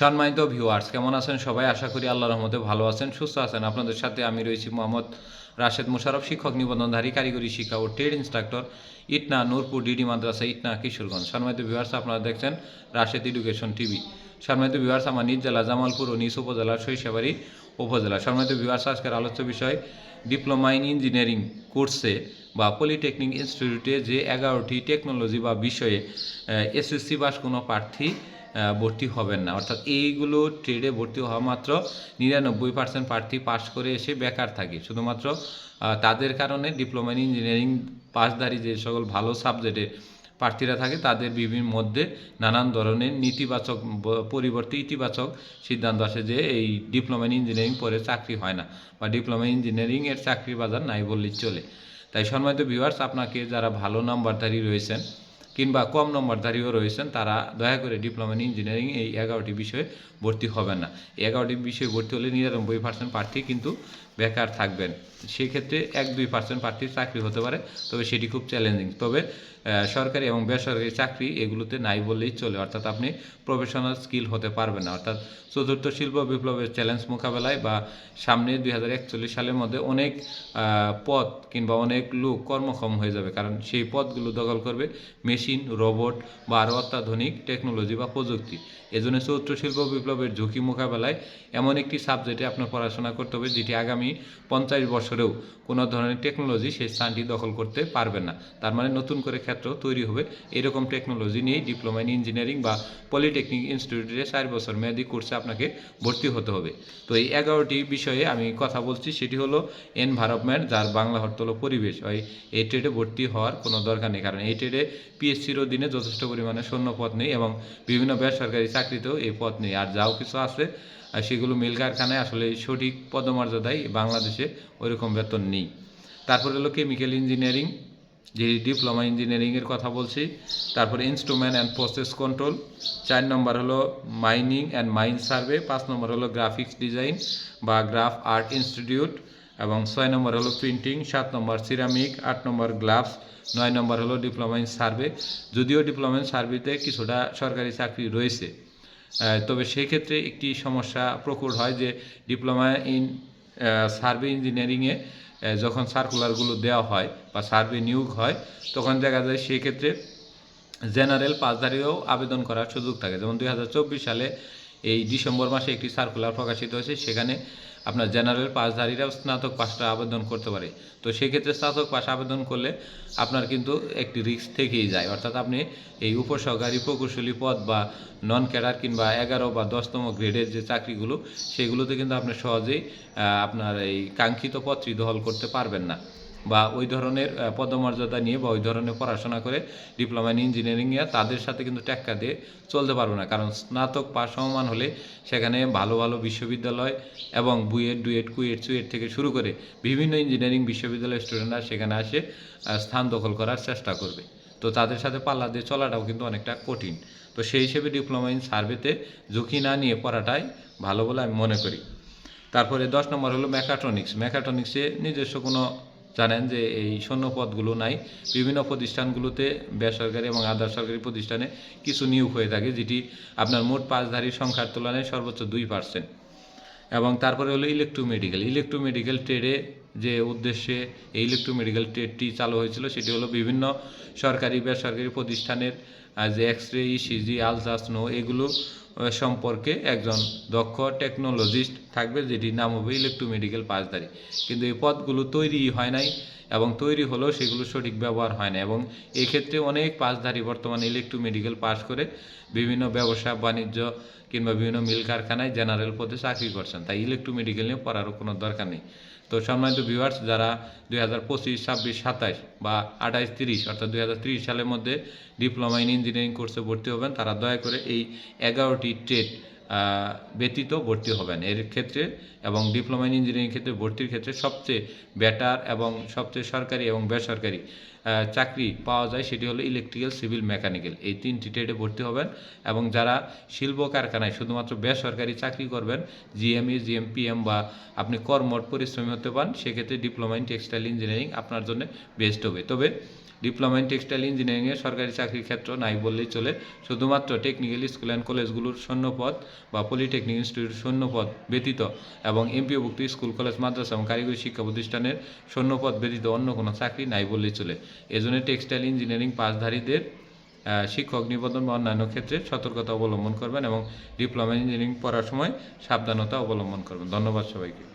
সম্মানিত ভিউয়ার্স কেমন আছেন সবাই? আশা করি আল্লাহর রহমতে ভালো আছেন, সুস্থ আছেন। আপনাদের সাথে আমি রয়েছি মোহাম্মদ রাশেদ মুশারফ শিক্ষক নিবন্ধনধারী, কারিগরি শিক্ষা ও trade instructor, Itna Nurpur D মাদ্রাসা, ইটনা কিশোরগঞ্জ। সম্মানিত ভিউয়ার্স আপনারা দেখছেন রাশেদ এডুকেশন টিভি। সম্মানিত ভিউয়ার্স আমার নিজ জেলা জামালপুর ও নিজ উপজেলার শৈশবাড়ি উপজেলা। সম্মানিত ভিউয়ার্স আজকের আলোচ্য বিষয় ডিপ্লোমা ইন ইঞ্জিনিয়ারিং কোর্সে বা পলিটেকনিক ইনস্টিটিউটে যে এগারোটি টেকনোলজি বা বিষয়ে এসএসসি পাস কোনো প্রার্থী ভর্তি হবেন না। অর্থাৎ এইগুলো ট্রেডে ভর্তি হওয়া মাত্র নিরানব্বই পার্সেন্ট প্রার্থী পাশ করে এসে বেকার থাকে। শুধুমাত্র তাদের কারণে ডিপ্লোমা ইন ইঞ্জিনিয়ারিং পাসধারী যে সকল ভালো সাবজেক্টে প্রার্থীরা থাকে, তাদের বিভিন্ন মধ্যে নানান ধরনের নেতিবাচক পরিবর্তে ইতিবাচক সিদ্ধান্ত আসে যে এই ডিপ্লোমা ইন ইঞ্জিনিয়ারিং পরে চাকরি হয় না বা ডিপ্লোমা ইঞ্জিনিয়ারিং এর চাকরি বাজার নাই বললেই চলে। তাই সম্মানিত ভিউয়ার্স আপনাকে যারা ভালো নাম্বারধারী রয়েছেন কিংবা কম নম্বরধারীও রয়েছেন, তারা দয়া করে ডিপ্লোমা ইন ইঞ্জিনিয়ারিং এই এগারোটি বিষয়ে ভর্তি হবেন না। এগারোটি বিষয়ে ভর্তি হলে নিরানব্বই পার্সেন্ট প্রার্থী কিন্তু বেকার থাকবেন। সেক্ষেত্রে এক দুই পার্সেন্ট প্রার্থীর চাকরি হতে পারে, তবে সেটি খুব চ্যালেঞ্জিং তবে সরকারি এবং বেসরকারি চাকরি এগুলোতে নাই বললেই চলে, অর্থাৎ আপনি প্রফেশনাল স্কিল হতে পারবেন না। অর্থাৎ চতুর্থ শিল্প বিপ্লবের চ্যালেঞ্জ মোকাবেলায় বা সামনে দুই হাজার একচল্লিশ সালের মধ্যে অনেক পদ কিংবা অনেক লোক কর্মক্ষম হয়ে যাবে, কারণ সেই পদগুলো দখল করবে মেশিন, রোবট বা আরও অত্যাধুনিক টেকনোলজি বা প্রযুক্তি। এজন্য চতুর্থ শিল্প বিপ্লবের ঝুঁকি মোকাবেলায় এমন একটি সাবজেক্টে আপনার পড়াশোনা করতে হবে, যেটি আগামী পঞ্চাশ বছরেও কোনো ধরনের টেকনোলজি সেই স্থানটি দখল করতে পারবে না। তার মানে নতুন করে ক্ষেত্র তৈরি হবে এরকম টেকনোলজি নিয়েই ডিপ্লোমা ইন ইঞ্জিনিয়ারিং বা পলিটেকনিক ইনস্টিটিউটে চার বছর মেয়াদী কোর্সে আপনাকে ভর্তি হতে হবে। তো এই এগারোটি বিষয়ে আমি কথা বলছি, সেটি হলো এনভায়রনমেন্ট যার বাংলা অর্থ হলো পরিবেশ। ওই এই ট্রেডে ভর্তি হওয়ার কোনো দরকার নেই, কারণ এই ট্রেডে পিএসসির অধীনে যথেষ্ট পরিমাণে শূন্য পদ নেই এবং বিভিন্ন বেসরকারি চাকরিতেও এই পদ নেই। আর যাও কিছু আছে সেগুলো মিল কারখানায় আসলে সঠিক পদমর্যাদায় বাংলাদেশে ওইরকম বেতন নেই। তারপরে হলো কেমিক্যাল ইঞ্জিনিয়ারিং যে ডিপ্লোমা ইঞ্জিনিয়ারিংয়ের কথা বলছি। তারপরে ইনস্ট্রুমেন্ট অ্যান্ড প্রসেস কন্ট্রোল চার নম্বর হলো মাইনিং অ্যান্ড মাইন সার্ভে পাঁচ নম্বর হলো গ্রাফিক্স ডিজাইন বা গ্রাফ আর্ট ইনস্টিটিউট এবং ছয় নম্বর হলো প্রিন্টিং সাত নম্বর সিরামিক আট নম্বর গ্লাভস নয় নম্বর হলো ডিপ্লোমা ইন সার্ভে যদিও ডিপ্লোমা ইন সার্ভেতে কিছুটা সরকারি চাকরি রয়েছে। তবে সেক্ষেত্রে একটি সমস্যা প্রকট হয় যে ডিপ্লোমা ইন সার্ভে ইঞ্জিনিয়ারিংয়ে যখন সার্কুলারগুলো দেওয়া হয় বা সার্ভে নিয়োগ হয়, তখন দেখা যায় সেক্ষেত্রে জেনারেল পাসধারীও আবেদন করার সুযোগ থাকে। যেমন দুই হাজার চব্বিশ সালে এই ডিসেম্বর মাসে একটি সার্কুলার প্রকাশিত হয়েছে, সেখানে আপনার জেনারেল পাশধারীরাও স্নাতক পাশটা আবেদন করতে পারে। তো সেক্ষেত্রে স্নাতক পাশ আবেদন করলে আপনার কিন্তু একটি রিস্ক থেকেই যায়। অর্থাৎ আপনি এই উপসহকারী প্রকৌশলী পদ বা নন ক্যাডার কিংবা এগারো বা দশতম গ্রেডের যে চাকরিগুলো, সেগুলোতে কিন্তু আপনি সহজেই আপনার এই কাঙ্ক্ষিত পদটি দখল করতে পারবেন না। বা ওই ধরনের পদমর্যাদা নিয়ে বা ওই ধরনের পড়াশোনা করে ডিপ্লোমা ইন ইঞ্জিনিয়ারিংয়ে তাদের সাথে কিন্তু টেক্কা দিয়ে চলতে পারব না। কারণ স্নাতক পাস সমান হলে সেখানে ভালো ভালো বিশ্ববিদ্যালয় এবং বুয়েট, ডুয়েট, কুয়েট চুয়েট থেকে শুরু করে বিভিন্ন ইঞ্জিনিয়ারিং বিশ্ববিদ্যালয়ের স্টুডেন্টরা সেখানে আসে স্থান দখল করার চেষ্টা করবে। তো তাদের সাথে পাল্লা দিয়ে চলাটাও কিন্তু অনেকটা কঠিন। তো সেই হিসেবে ডিপ্লোমা ইন সার্ভেতে ঝুঁকি না নিয়ে পড়াটাই ভালো বলে আমি মনে করি। তারপরে দশ নম্বর হলো ম্যাকাট্রনিক্স ম্যাকাট্রনিক্সে নিজস্ব কোনো জানেন যে এই শূন্য পদগুলো নাই। বিভিন্ন প্রতিষ্ঠানগুলোতে বেসরকারি এবং আধা সরকারি প্রতিষ্ঠানে কিছু নিয়োগ হয়ে থাকে, যেটি আপনার মোট পাঁচধারী সংখ্যার তুলনায় সর্বোচ্চ দুই পার্সেন্ট এবং তারপরে হলো ইলেকট্রোমেডিক্যাল ইলেকট্রোমেডিক্যাল ট্রেডে যে উদ্দেশ্যে এই ইলেকট্রোমেডিক্যাল ট্রেডটি চালু হয়েছিল, সেটি হলো বিভিন্ন সরকারি, বেসরকারি প্রতিষ্ঠানের যে এক্স রে ইসিজি আলট্রাসনো এগুলো সম্পর্কে একজন দক্ষ টেকনোলজিস্ট থাকবে, যেটির নাম হবে ইলেকট্রোমেডিক্যাল পাঁচদারি কিন্তু এই পদগুলো তৈরি হয় নাই। এবং তৈরি হলেও সেগুলো সঠিক ব্যবহার হয় না এবং এক্ষেত্রে অনেক পাসধারী বর্তমানে ইলেকট্রো মেডিকেল পাস করে বিভিন্ন ব্যবসা, বাণিজ্য কিংবা বিভিন্ন মিল কারখানায় জেনারেল পদে চাকরি করছেন। তাই ইলেকট্রো মেডিকেল নিয়ে পড়ারও কোনো দরকার নেই। তো সম্মানিত ভিউয়ার্স যারা দুই হাজার পঁচিশ, ছাব্বিশ, সাতাশ বা আঠাইশ তিরিশ অর্থাৎ দুই হাজার তিরিশ সালের মধ্যে ডিপ্লোমা ইন ইঞ্জিনিয়ারিং কোর্সে ভর্তি হবেন, তারা দয়া করে এই এগারোটি ট্রেড ব্যতীত ভর্তি হবেন এর ক্ষেত্রে এবং ডিপ্লোমা ইন ইঞ্জিনিয়ারিং ক্ষেত্রে ভর্তির ক্ষেত্রে সবচেয়ে বেটার এবং সবচেয়ে সরকারি এবং বেসরকারি চাকরি পাওয়া যায় সেটি হলো ইলেকট্রিক্যাল সিভিল মেকানিক্যাল এই তিনটি ট্রেডে ভর্তি হবেন এবং যারা শিল্প কারখানায় শুধুমাত্র বেসরকারি চাকরি করবেন জিএমই জিএমপিএম বা আপনি কর্মট পরিশ্রমী হতে পান সেক্ষেত্রে ডিপ্লোমা ইন টেক্সটাইল ইঞ্জিনিয়ারিং আপনার জন্য বেস্ট হবে। তবে ডিপ্লোমা ইন টেক্সটাইল ইঞ্জিনিয়ারিংয়ে সরকারি চাকরির ক্ষেত্র নাই বললেই চলে। শুধুমাত্র টেকনিক্যাল স্কুল অ্যান্ড কলেজগুলোর শূন্যপদ বা পলিটেকনিক ইনস্টিটিউট শূন্যপদ ব্যতীত এবং এমপিওভুক্ত স্কুল, কলেজ, মাদ্রাসা এবং কারিগরি শিক্ষা প্রতিষ্ঠানের শূন্যপদ ব্যতীত অন্য কোনো চাকরি নাই বললেই চলে। এজন্য টেক্সটাইল ইঞ্জিনিয়ারিং পাশধারীদের শিক্ষক নিবন্ধন বা অন্যান্য ক্ষেত্রে সতর্কতা অবলম্বন করবেন এবং ডিপ্লোমা ইঞ্জিনিয়ারিং পড়ার সময় সাবধানতা অবলম্বন করবেন। ধন্যবাদ সবাইকে।